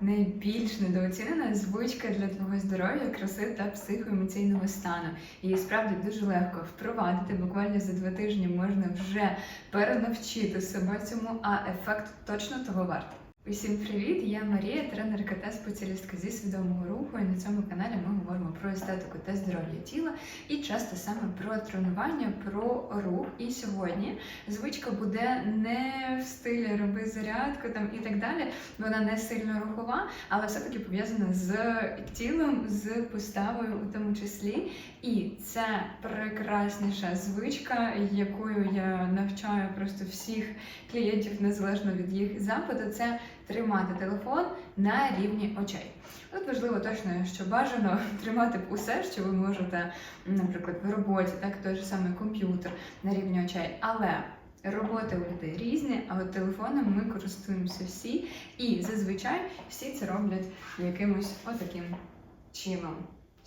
найбільш недооцінена звичка для твого здоров'я, краси та психоемоційного стану. Її справді дуже легко впровадити. Буквально за два тижні можна вже перенавчити себе цьому, а ефект точно того вартий. Усім привіт! Я Марія, тренерка та спеціалістка зі свідомого руху. І на цьому каналі ми говоримо про естетику та здоров'я тіла і часто саме про тренування, про рух. І сьогодні звичка буде не в стилі роби зарядку там і так далі. Вона не сильно рухова, але все-таки пов'язана з тілом, з поставою у тому числі. І це прекрасніша звичка, якою я навчаю просто всіх клієнтів незалежно від їх запиту. Це тримати телефон на рівні очей. Тут важливо точно, що бажано тримати усе, що ви можете, наприклад, в роботі, так той же самий комп'ютер на рівні очей. Але роботи у людей різні, а от телефоном ми користуємося всі, і зазвичай всі це роблять якимось отаким чином.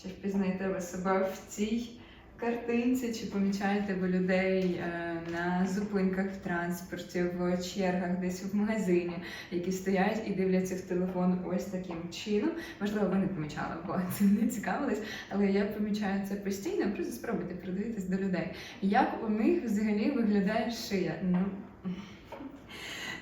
Чи впізнаєте ви себе в цій картинці, чи помічаєте ви людей е, на зупинках в транспорті, в чергах, десь в магазині, які стоять і дивляться в телефон ось таким чином. Можливо, ви не помічали, бо цим не цікавились, але я помічаю це постійно. Просто спробуйте придивитись до людей. Як у них взагалі виглядає шия? Ну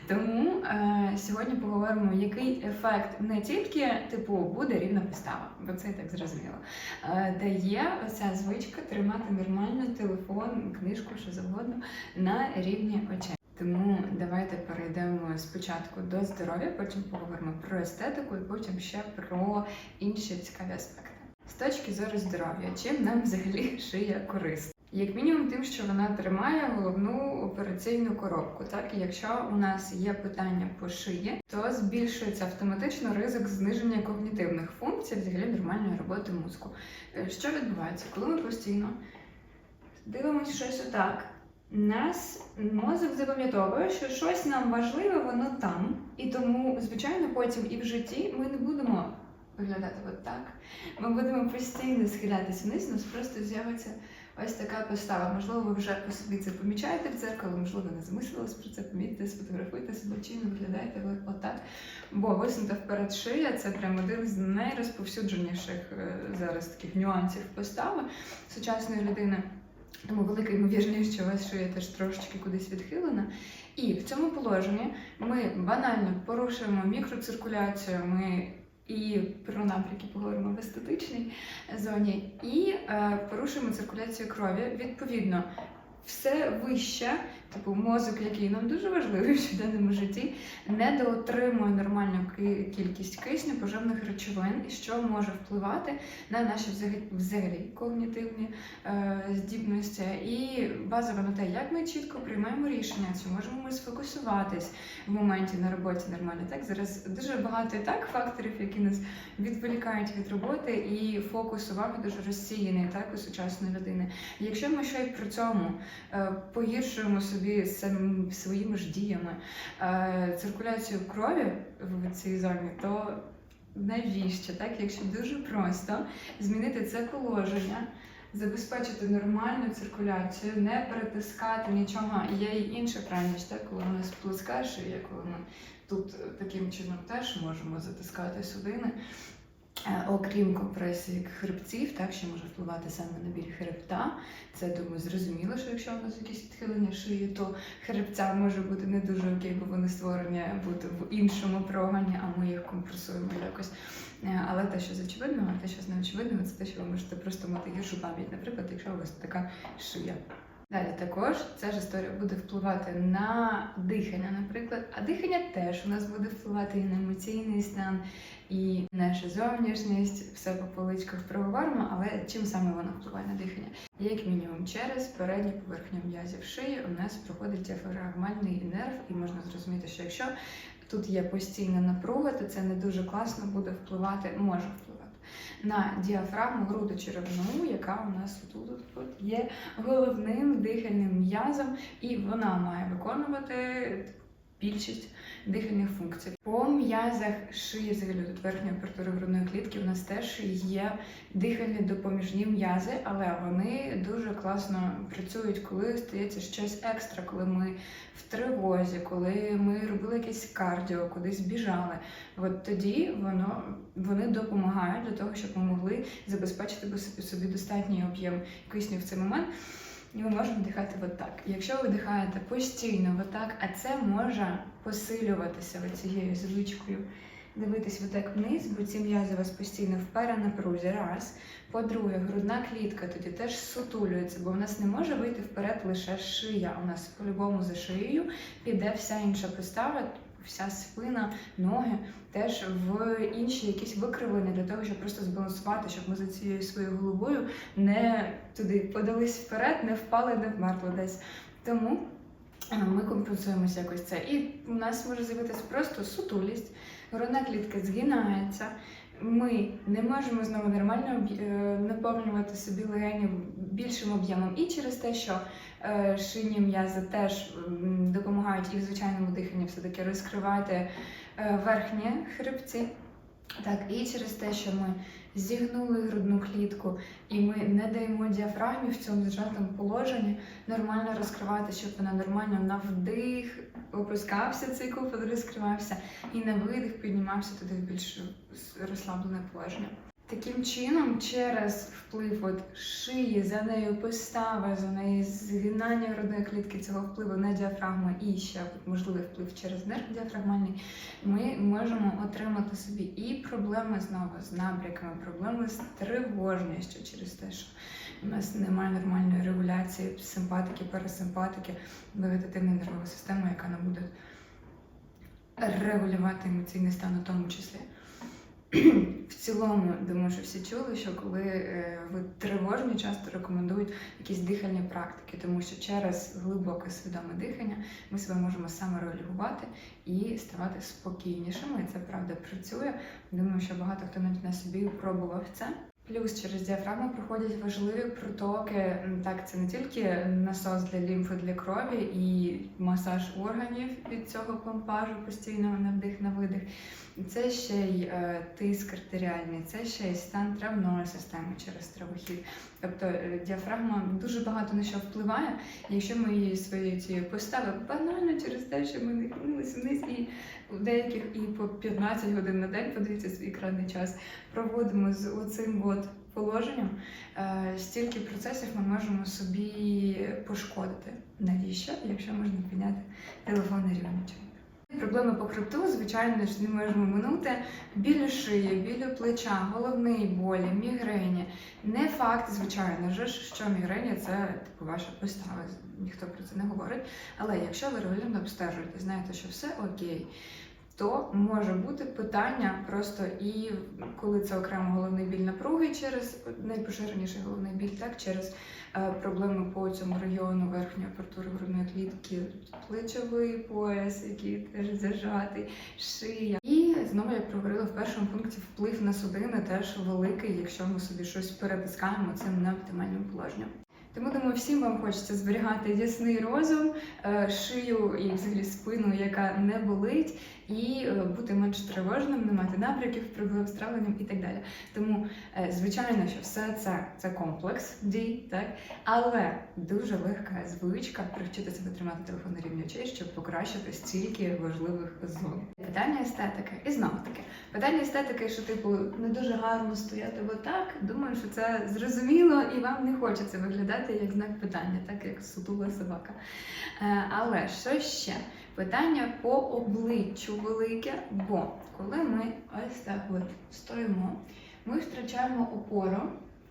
тому е, сьогодні поговоримо, який ефект не тільки типу буде рівна постава, бо це так зрозуміло. Е, дає оця звичка тримати нормально телефон, книжку, що завгодно на рівні очей. Тому давайте перейдемо спочатку до здоров'я, потім поговоримо про естетику і потім ще про інші цікаві аспекти. З точки зору здоров'я, чим нам взагалі шия корисна? Як мінімум, тим, що вона тримає головну операційну коробку. Так, якщо у нас є питання по шиї, то збільшується автоматично ризик зниження когнітивних функцій, взагалі нормальної роботи мозку. Е, Що відбувається, коли ми постійно дивимося щось отак? Нас мозок запам'ятовує, що щось нам важливе, воно там, і тому, звичайно, потім і в житті ми не будемо виглядати от так. Ми будемо постійно схилятися вниз, у нас просто з'явиться ось така постава. Можливо, ви вже по собі це помічаєте в дзеркало, можливо, не замислились про це, помітьте, сфотографуйте себе, чи не виглядаєте ви отак. Бо висунута вперед шия це прямо один з найрозповсюдженіших е, зараз таких нюансів постави сучасної людини. Тому велика ймовірність, що у вас шия теж трошечки кудись відхилена. І в цьому положенні ми банально порушуємо мікроциркуляцію. Ми і про напрямки поговоримо в естетичній зоні, і е, порушуємо циркуляцію крові. Відповідно, все вище, типу мозок, який нам дуже важливий в щоденному житті, недоотримує нормальну кількість кисню, поживних речовин, і що може впливати на наші взагалі, когнітивні е, здібності. І базово на те, як ми чітко приймаємо рішення, чи можемо ми сфокусуватись в моменті на роботі нормально. Так зараз дуже багато так факторів, які нас відволікають від роботи, і фокус уваги дуже розсіяний так у сучасної людини. Якщо ми ще й при цьому е, погіршуємо собі своїми ж діями е, циркуляцію крові в цій зоні, то навіщо так, якщо дуже просто змінити це положення? Забезпечити нормальну циркуляцію, не перетискати нічого. Є і інша крайність, коли у нас плоска коли ми тут таким чином теж можемо затискати судини. Е, Окрім компресії хребців, так що може впливати саме на біль хребта. Це думаю, зрозуміло, що якщо у нас якісь відхилення шиї, то хребця може бути не дуже окей, бо вони створені бути в іншому прогані, а ми їх компресуємо якось. Е, Але те, що з очевидного, те, що з неочевидного, це те, що ви можете просто мати гіршу пам'ять, наприклад, якщо у вас така шия. Далі також ця ж історія буде впливати на дихання, наприклад, а дихання теж у нас буде впливати і на емоційний стан, і наша зовнішність, все по поличках проговоримо, але чим саме воно впливає на дихання? Як мінімум, через передню поверхню м'язів шиї у нас проходить діафрагмальний нерв, і можна зрозуміти, що якщо тут є постійна напруга, то це не дуже класно буде впливати, може впливати. На діафрагму грудочеревну, яка у нас тут, -от є головним дихальним м'язом, і вона має виконувати більшість дихальних функцій. По м'язах шиї, взагалі тут верхньої апертури грудної клітки, у нас теж є дихальні допоміжні м'язи, але вони дуже класно працюють, коли стається щось екстра, коли ми в тривозі, коли ми робили якесь кардіо, кудись біжали. От тоді воно вони допомагають для того, щоб ми могли забезпечити собі достатній об'єм кисню в цей момент. І ми можемо дихати отак. Якщо ви дихаєте постійно отак, а це може посилюватися цією звичкою. Дивитись отак вниз, бо ці м'язи у вас постійно в перенапрузі. Раз. По-друге, грудна клітка тоді теж сутулюється, бо в нас не може вийти вперед лише шия. У нас по-любому за шиєю піде вся інша постава, вся спина, ноги теж в інші якісь викривлення для того, щоб просто збалансувати, щоб ми за цією своєю головою не туди подались вперед, не впали, не вмерли десь. Тому е, ми компенсуємося якось це. І у нас може з'явитися просто сутулість, грудна клітка згинається. Ми не можемо знову нормально е, наповнювати собі легені більшим об'ємом і через те, що е, шинні м'язи теж допомагають і в звичайному диханні все-таки розкривати е, верхні хребці. Так, і через те, що ми зігнули грудну клітку, і ми не даємо діафрагмі в цьому зжатому положенні нормально розкривати, щоб вона нормально на вдих опускався цей купол, розкривався, і на видих піднімався туди в більш розслаблене положення. Таким чином, через вплив от шиї, за нею постава, за неї згинання грудної клітки цього впливу на діафрагму і ще можливий вплив через нерв діафрагмальний, ми можемо отримати собі і проблеми знову з набряками, проблеми з тривожністю через те, що у нас немає нормальної регуляції симпатики, парасимпатики, вегетативної нервової системи, яка нам буде регулювати емоційний стан у тому числі. В цілому, думаю, що всі чули, що коли е, ви тривожні, часто рекомендують якісь дихальні практики, тому що через глибоке свідоме дихання ми себе можемо саморегулювати і ставати спокійнішими. І це правда працює. Думаю, що багато хто навіть на собі пробував це. Плюс через діафрагму проходять важливі протоки. Так, це не тільки насос для лімфи, для крові і масаж органів від цього помпажу постійного на вдих, на видих. Це ще й е, тиск артеріальний, це ще й стан травної системи через травохід. Тобто е, діафрагма дуже багато на що впливає. Якщо ми її своєю цією поставимо банально через те, що ми не нахилилися вниз і у деяких і по 15 годин на день, подивіться свій екранний час, проводимо з оцим от положенням, е, стільки процесів ми можемо собі пошкодити. Навіщо, якщо можна підняти телефонний рівничок? Проблеми по хребту, звичайно ж, не можемо минути. біля шиї, біля плеча, головний болі, мігрені. Не факт, звичайно ж, що мігрені це типу ваша постава. Ніхто про це не говорить. Але якщо ви регулярно обстежуєте, знаєте, що все окей, то може бути питання просто і коли це окремо головний біль напруги через найпоширеніший головний біль, так через е, проблеми по цьому району верхньої апертури грудної клітки, плечовий пояс, який теж зажатий, шия. І знову, як проговорила в першому пункті, вплив на судини теж великий, якщо ми собі щось перетискаємо цим неоптимальним положенням. Тому думаю, всім вам хочеться зберігати ясний розум, е, шию і взагалі спину, яка не болить, і е, бути менш тривожним, не мати набряків, проблем з травленням і так далі. Тому, е, звичайно, що все це це комплекс дій, так але дуже легка звичка привчитися витримати телефон на рівні очей, щоб покращити стільки важливих зон. Питання естетики. І знову таки, питання естетики, що типу не дуже гарно стояти отак. Думаю, що це зрозуміло, і вам не хочеться виглядати як знак питання, так як сутула собака. Е, Але що ще? Питання по обличчю велике, бо коли ми ось так от стоїмо, ми втрачаємо опору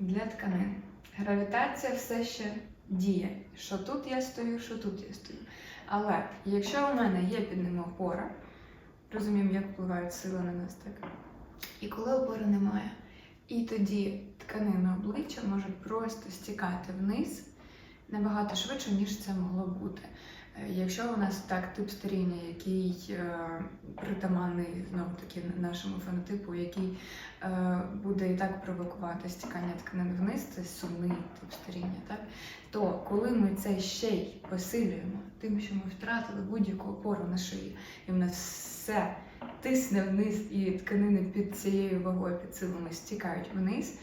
для тканин. Гравітація все ще діє. Що тут я стою, що тут я стою. Але якщо у мене є під ними опора, розуміємо, як впливають сили на нас так. І коли опори немає, і тоді тканини обличчя можуть просто стікати вниз набагато швидше, ніж це могло бути. Е, Якщо у нас так тип старіння, який е, притаманний знову таки нашому фенотипу, який е, буде і так провокувати стікання тканин вниз, це сумний тип старіння, так? то коли ми це ще й посилюємо тим, що ми втратили будь-яку опору на шиї, і в нас все тисне вниз, і тканини під цією вагою, під силами стікають вниз,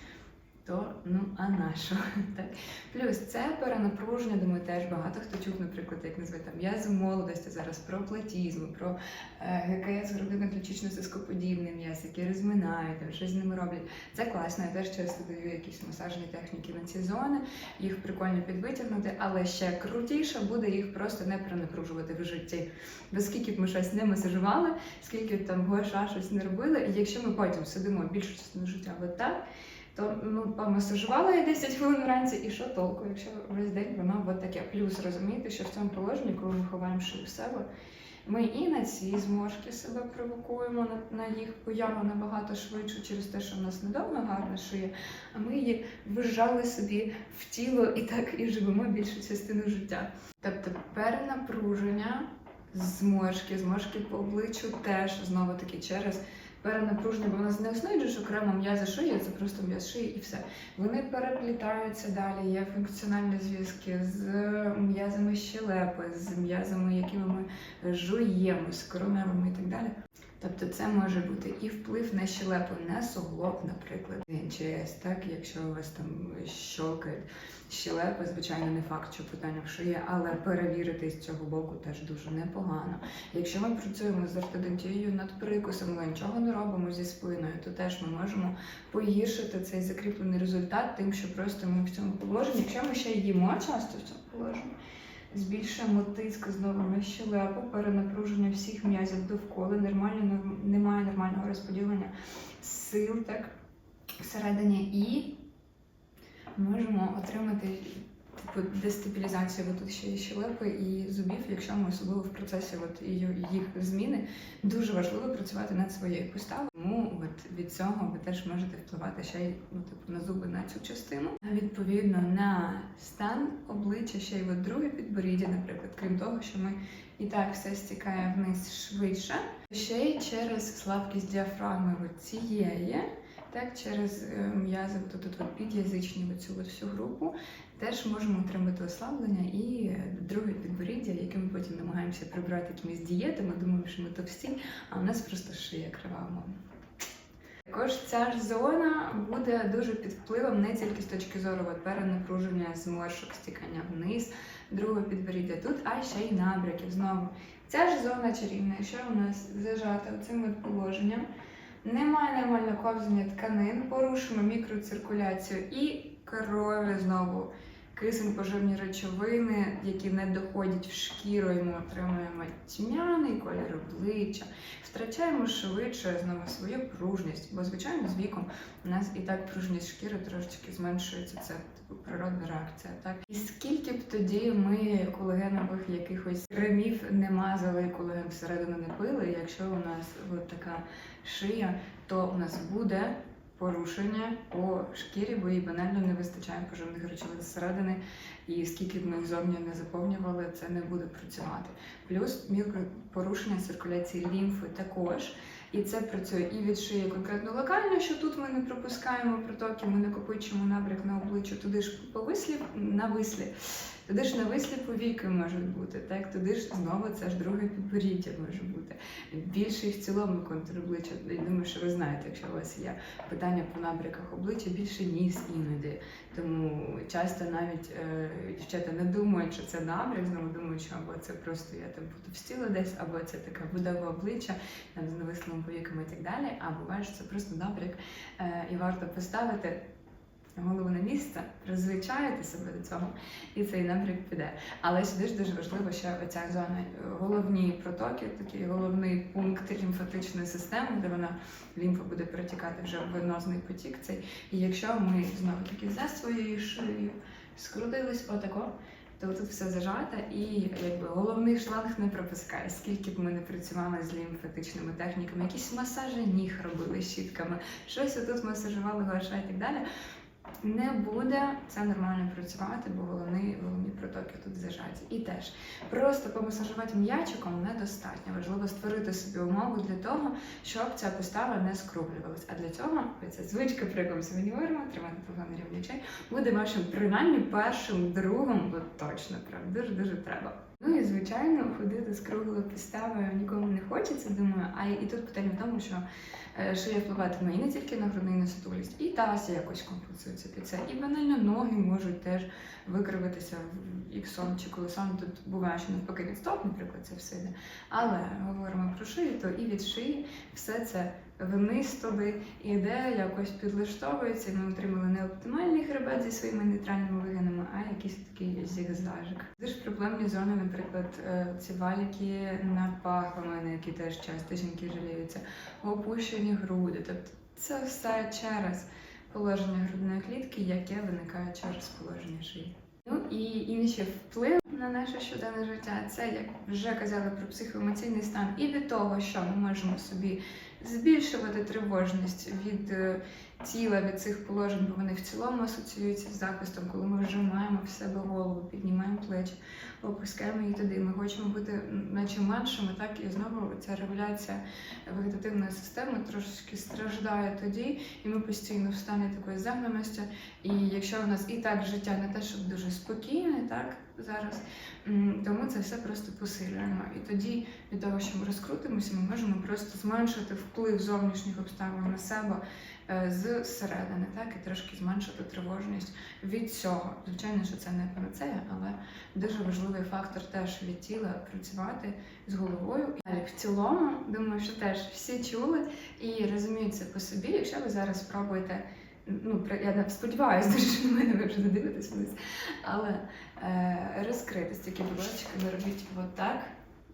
то ну а на що? Так? Плюс це перенапруження, думаю, теж багато хто чув, наприклад, як назвати там м'язи молодості, зараз про платізм, про е, ГКС грудинно ключично сископодібний м'яз, які розминають, там, щось з ними роблять. Це класно. Я теж часто даю якісь масажні техніки на ці зони, їх прикольно підвитягнути, але ще крутіше буде їх просто не перенапружувати в житті. Бо скільки б ми щось не масажували, скільки б там гоша щось не робили, і якщо ми потім сидимо більшу частину життя от так, то ну, помасажувала я 10 хвилин вранці, і що толку, якщо весь день воно от таке. Плюс розумієте, що в цьому положенні, коли ми ховаємо шию в себе, ми і на ці зморшки себе провокуємо, на, їх появу набагато швидше через те, що в нас недавно гарна шия, а ми її вижали собі в тіло і так і живемо більшу частину життя. Тобто перенапруження, зморшки, зморшки по обличчю теж знову таки через перенапруження, бо в нас не існують ж окремо м'язи шиї, це просто м'яз шиї і все. Вони переплітаються далі, є функціональні зв'язки з м'язами щелепи, з м'язами, якими ми жуємо, з короневими і так далі. Тобто це може бути і вплив на щелепу, на суглоб, наприклад, НЧС, так, якщо у вас там щокають щелепи, звичайно, не факт, що питання в шиї, але перевірити з цього боку теж дуже непогано. Якщо ми працюємо з ортодонтією над прикусом, ми нічого не робимо зі спиною, то теж ми можемо погіршити цей закріплений результат, тим, що просто ми в цьому положенні, якщо ми ще їмо часто в цьому положенні, збільшуємо тиск знову на щелепу, перенапруження всіх м'язів довкола, нормально, немає нормального розподілення сил так, всередині. І можемо отримати типу, дестабілізацію от тут ще і щелепи і зубів, якщо ми особливо в процесі от, їх зміни, дуже важливо працювати над своєю поставою. Тому от від цього ви теж можете впливати ще й ну, типу, на зуби на цю частину. А Відповідно на стан обличчя, ще й от друге підборіддя, наприклад, крім того, що ми і так все стікає вниз швидше, ще й через слабкість діафрагми цієї. Так, через е, м'язи, під'язичні, оцю от всю групу, теж можемо отримати ослаблення і друге підборіддя, яке ми потім намагаємося прибрати якимись дієтами, думаємо, що ми товсті, а у нас просто шия крива. Також ця ж зона буде дуже під впливом не тільки з точки зору перенапруження, зморшок, стікання вниз, друге підборіддя тут, а ще й набряків. Знову ця ж зона чарівна, якщо у нас зажата цим положенням, немає нормального ковзання тканин, порушимо мікроциркуляцію і крові знову. Кисень, поживні речовини, які не доходять в шкіру, і ми отримуємо тьмяний колір обличчя, втрачаємо швидше знову свою пружність, бо звичайно з віком у нас і так пружність шкіри трошечки зменшується. Це типу природна реакція. Так і скільки б тоді ми колагенових якихось кремів не мазали, колаген всередину не пили. Якщо у нас от така шия, то у нас буде порушення по шкірі, бо їй банально не вистачає поживних речовин зсередини, і скільки б ми їх зовні не заповнювали, це не буде працювати. Плюс мікропорушення циркуляції лімфи також. І це працює і від шиї конкретно локально, що тут ми не пропускаємо протоки, ми накопичуємо набряк на обличчя, туди ж по вислі, на вислі, туди ж на вислі повіки можуть бути, так туди ж знову це ж друге підборіддя може бути. Більший в цілому контур обличчя. Я думаю, що ви знаєте, якщо у вас є питання по набряках обличчя, більше ніс іноді. Тому часто навіть е, дівчата не думають, що це набряк, знову думають, що або це просто я там потовстіла десь, або це така будова обличчя там, з навислими повіками і так далі. А буває, що це просто набряк, е, і варто поставити. Голову на місце, розвичаєте себе до цього, і цей набряк піде. Але сюди ж дуже важливо ще оця зона е, головні протоки, такий головний пункт лімфатичної системи, де вона лімфа буде перетікати вже в венозний потік. Цей. І якщо ми знову таки за своєю шиєю скрутились отако, то тут все зажато і якби головний шланг не пропускає. Скільки б ми не працювали з лімфатичними техніками, якісь масажі ніг робили щітками, щось отут масажували гуаша і так далі. Не буде це нормально працювати, бо головні, головні протоки тут зажаті. І теж просто помасажувати м'ячиком недостатньо. Важливо створити собі умову для того, щоб ця постава не скруглювалась. А для цього ця звичка, ми сьогодні говоримо, тримати на рівні очей, буде вашим принаймні першим другом, бо точно прям дуже дуже треба. Ну і звичайно, ходити з круглою поставою нікому не хочеться, думаю. А і тут питання в тому, що шия впливатиме і не тільки на грудну несутулість, і таз якось компенсується під це. І банально ноги можуть теж викривитися іксон чи колесон. Тут буває, що навпаки від стоп, наприклад, це все йде. Але говоримо про шию, то і від шиї все це вниз туди іде, якось підлаштовується, і ми отримали не оптимальний хребет зі своїми нейтральними вигинами, а якийсь такий зігзажик. Дуже проблемні зони, наприклад, е, ці валіки над пахвами, на які теж часто жінки жаліються, опущені груди. Тобто це все через положення грудної клітки, яке виникає через положення шиї. Ну і інші вплив на наше щоденне життя це, як вже казали про психоемоційний стан, і від того, що ми можемо собі збільшувати тривожність від е, тіла, від цих положень, бо вони в цілому асоціюються з захистом, коли ми вжимаємо в себе голову, піднімаємо плечі, опускаємо її туди. Ми хочемо бути наче меншими, так і знову ця регуляція вегетативної системи трошки страждає тоді, і ми постійно в стані такої загнаності. І якщо у нас і так життя не те, щоб дуже спокійне, так зараз, м, тому це все просто посилюємо. І тоді від того, що ми розкрутимося, ми можемо просто зменшити вплив зовнішніх обставин на себе з середини, так і трошки зменшити тривожність від цього. Звичайно, що це не панацея, але дуже важливий фактор теж від тіла працювати з головою. Далі в цілому, думаю, що теж всі чули і розуміють це по собі. Якщо ви зараз спробуєте. Ну, я сподіваюся, дуже, що на мене ви вже не дивитесь. Але е, розкритись тільки, будь ласка, не робіть отак.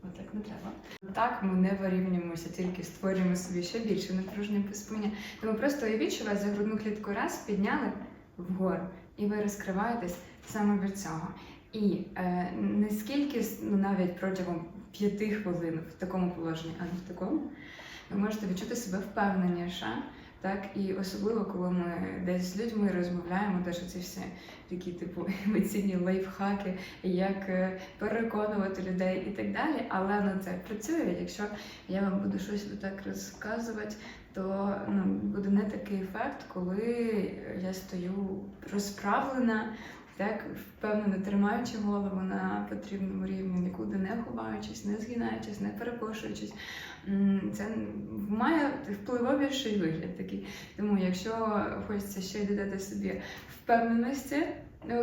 Отак не треба. Так ми не вирівнюємося, тільки створюємо собі ще більше напруження по спині. Тому просто уявіть, що вас за грудну клітку раз підняли вгору, і ви розкриваєтесь саме від цього. І е, не ну, навіть протягом п'яти хвилин в такому положенні, а не в такому, ви можете відчути себе впевненіше. Так, і особливо, коли ми десь з людьми розмовляємо, теж ці всі такі типу емоційні лайфхаки, як е, переконувати людей і так далі. Але ну це працює. Якщо я вам буду щось так розказувати, то ну, буде не такий ефект, коли я стою розправлена, так впевнено тримаючи голову на потрібному рівні, нікуди не ховаючись, не згинаючись, не перепрошуючись. Це має впливовіший вигляд такий. Тому, якщо хочеться ще додати собі впевненості,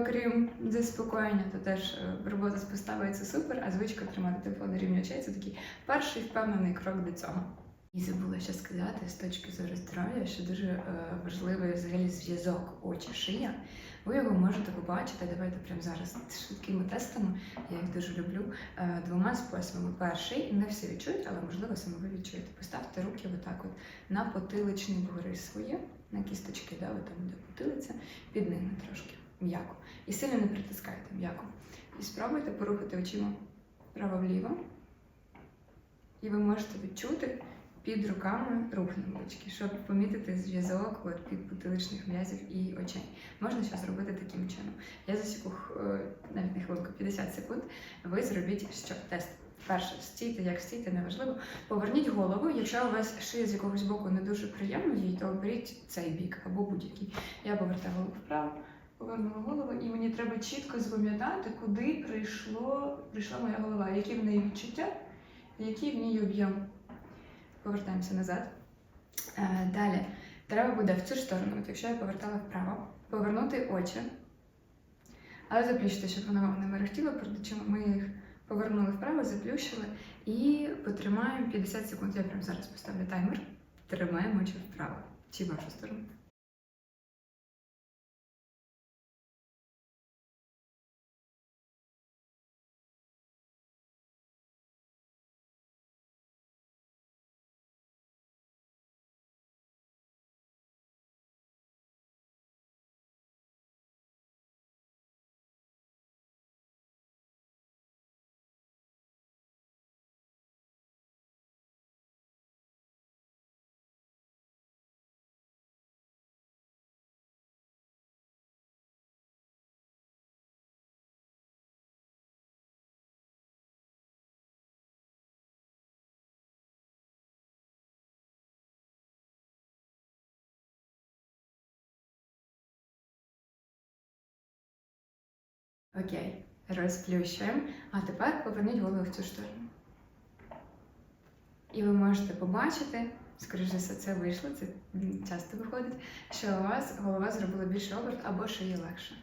окрім заспокоєння, то теж е, робота з поставою це супер, а звичка тримати телефон на рівні очей це такий перший впевнений крок до цього. І забула ще сказати з точки зору здоров'я, що дуже е, важливий взагалі зв'язок очі-шия. Ви його можете побачити. Давайте прямо зараз швидкими тестами. Я їх дуже люблю. е, Двома способами. Перший не всі відчують, але можливо саме ви відчуєте. Поставте руки отак от на потиличні бугори свої, на кісточки, да, от там де потилиця, під ними трошки м'яко. І сильно не притискайте м'яко. І спробуйте порухати очима вправо-вліво. І ви можете відчути під руками рух невеличкий, щоб помітити зв'язок от, під потиличних м'язів і очей. Можна ще зробити таким чином. Я засіку е, навіть не хвилинку, 50 секунд. Ви зробіть що тест. Перше, стійте, як стійте, неважливо. Поверніть голову. Якщо у вас шия з якогось боку не дуже приємно їй, то оберіть цей бік або будь-який. Я повертаю голову вправо, повернула голову, і мені треба чітко запам'ятати, куди прийшло, прийшла моя голова, які в неї відчуття, який в ній об'єм. Повертаємося назад. Е, Далі треба буде в цю сторону, от якщо я повертала вправо, повернути очі, але заплющити, щоб воно вам не мерехтіло, перед очима ми їх повернули вправо, заплющили і потримаємо 50 секунд. Я прямо зараз поставлю таймер. Тримаємо очі вправо. Чи вашу сторону. Окей, розплющуємо. А тепер поверніть голову в цю сторону. І ви можете побачити, скоріш за все, це вийшло, це часто виходить, що у вас голова зробила більше оберт або шиї легше.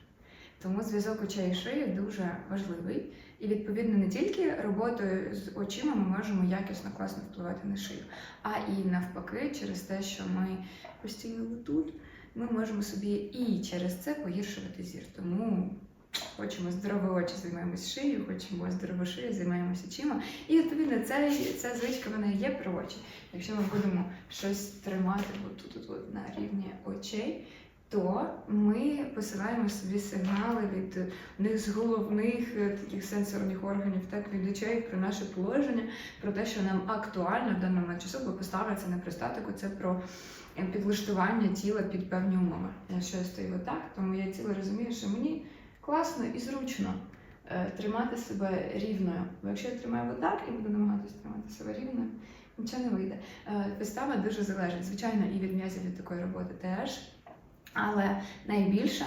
Тому зв'язок очей і шиї дуже важливий. І відповідно не тільки роботою з очима ми можемо якісно класно впливати на шию, а і навпаки, через те, що ми постійно тут, ми можемо собі і через це погіршувати зір. Тому хочемо здорові очі, займаємося шиєю, хочемо здорову шию, займаємося очима. І відповідно цей, ця звичка вона є про очі. Якщо ми будемо щось тримати тут на рівні очей, то ми посилаємо собі сигнали від них з головних е, таких сенсорних органів, так від очей про наше положення, про те, що нам актуально в даний момент часу, бо поставити це не про статику, це про е, підлаштування тіла під певні умови. Якщо я стою отак, то моє тіло розуміє, що мені класно і зручно е, тримати себе рівною. Бо якщо я тримаю отак і буду намагатися тримати себе рівною, нічого не вийде. Е, Підстава дуже залежить, звичайно, і від м'язів від такої роботи теж. Але найбільше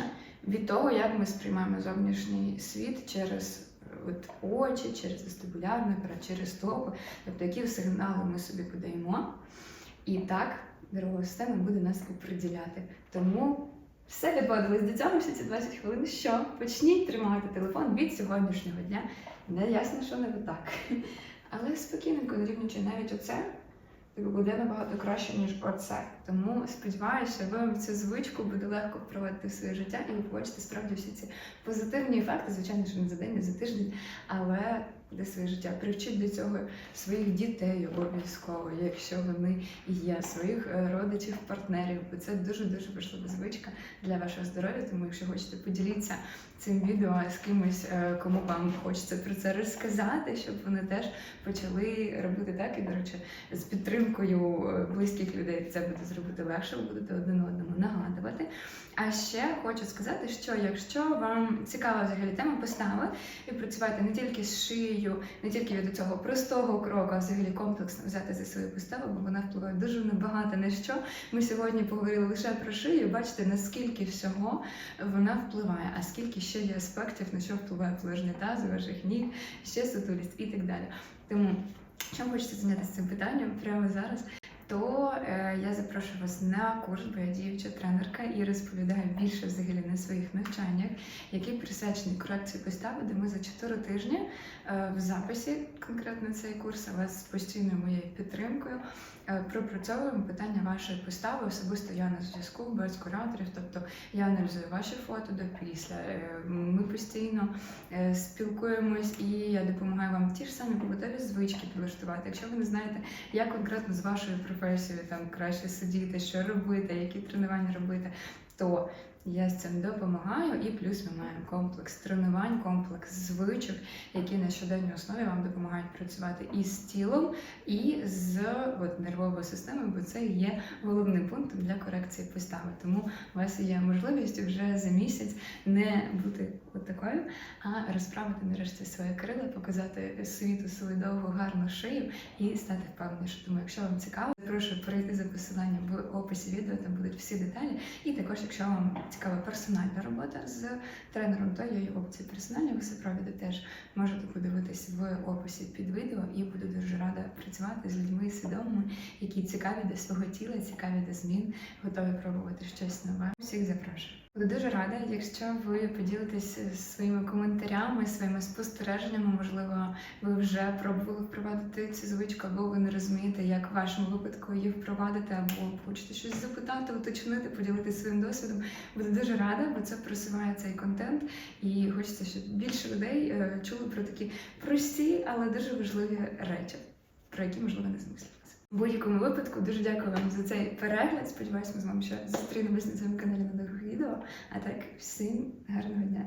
від того, як ми сприймаємо зовнішній світ через е, от, очі, через вестибулярний апарат, через стопи, тобто які сигнали ми собі подаємо. І так нервова система буде нас оприділяти. Тому все відводилось до цього всі ці 20 хвилин. Що почніть тримати телефон від сьогоднішнього дня. Не ясно, що не так. Але спокійненько нарівнюючи навіть оце, буде набагато краще, ніж оце. Тому сподіваюся, вам цю звичку буде легко впровадити в своє життя, і ви побачите справді всі ці позитивні ефекти, звичайно, що не за день, не за тиждень, але для своє життя. Привчіть до цього своїх дітей обов'язково, якщо вони є, своїх е, родичів, партнерів, бо це дуже дуже важлива звичка для вашого здоров'я. Тому, якщо хочете, поділіться цим відео з кимось, е, кому вам хочеться про це розказати, щоб вони теж почали робити так. І, до речі, з підтримкою е, близьких людей це буде зробити легше, ви будете один одному нагадувати. А ще хочу сказати, що якщо вам цікава взагалі тема постави, і працювати не тільки з шиєю, не тільки від цього простого кроку, а взагалі комплексно взяти за свою поставу, бо вона впливає дуже небагато на що. Ми сьогодні поговорили лише про шию. Бачите, наскільки всього вона впливає, а скільки ще є аспектів, на що впливає положення тазу, ваших ніг, ще сутулість і так далі. Тому, чим хочеться зайнятися цим питанням прямо зараз, то е, я запрошую вас на курс, бо я діюча тренерка і розповідаю більше взагалі на своїх навчаннях, які присвячені корекції постави, де ми за 4 тижні е, в записі, конкретно цей курс, але з постійною моєю підтримкою, пропрацьовуємо питання вашої постави. Особисто я на зв'язку без кураторів, тобто я аналізую ваші фото до після. Е, Ми постійно е, спілкуємось і я допомагаю вам ті ж самі побутові звички підлаштувати. Якщо ви не знаєте, як конкретно з вашою професією там краще сидіти, що робити, які тренування робити, то я з цим допомагаю, і плюс ми маємо комплекс тренувань, комплекс звичок, які на щоденній основі вам допомагають працювати і з тілом, і з от, нервовою системою, бо це є головним пунктом для корекції постави. Тому у вас є можливість вже за місяць не бути от такою, а розправити нарешті своє крила, показати світу свою довгу гарну шию і стати впевненіше. Тому, якщо вам цікаво, прошу перейти за посиланням в описі відео, там будуть всі деталі. І також, якщо вам цікава персональна робота з тренером, то є опції персональні. Ви все провіду теж можете подивитись в описі під відео, і буду дуже рада працювати з людьми свідомими, які цікаві до свого тіла, цікаві до змін, готові пробувати щось нове. Всіх запрошую. Буду дуже рада, якщо ви поділитесь своїми коментарями, своїми спостереженнями. Можливо, ви вже пробували впровадити цю звичку, або ви не розумієте, як в вашому випадку її впровадити, або хочете щось запитати, уточнити, поділитися своїм досвідом. Буду дуже рада, бо це просуває цей контент, і хочеться, щоб більше людей е, чули про такі прості, але дуже важливі речі, про які можливо не замислювалися. В будь-якому випадку дуже дякую вам за цей перегляд. Сподіваюсь, ми з вами ще зустрінемось на цьому каналі на нових відео. А так, всім гарного дня!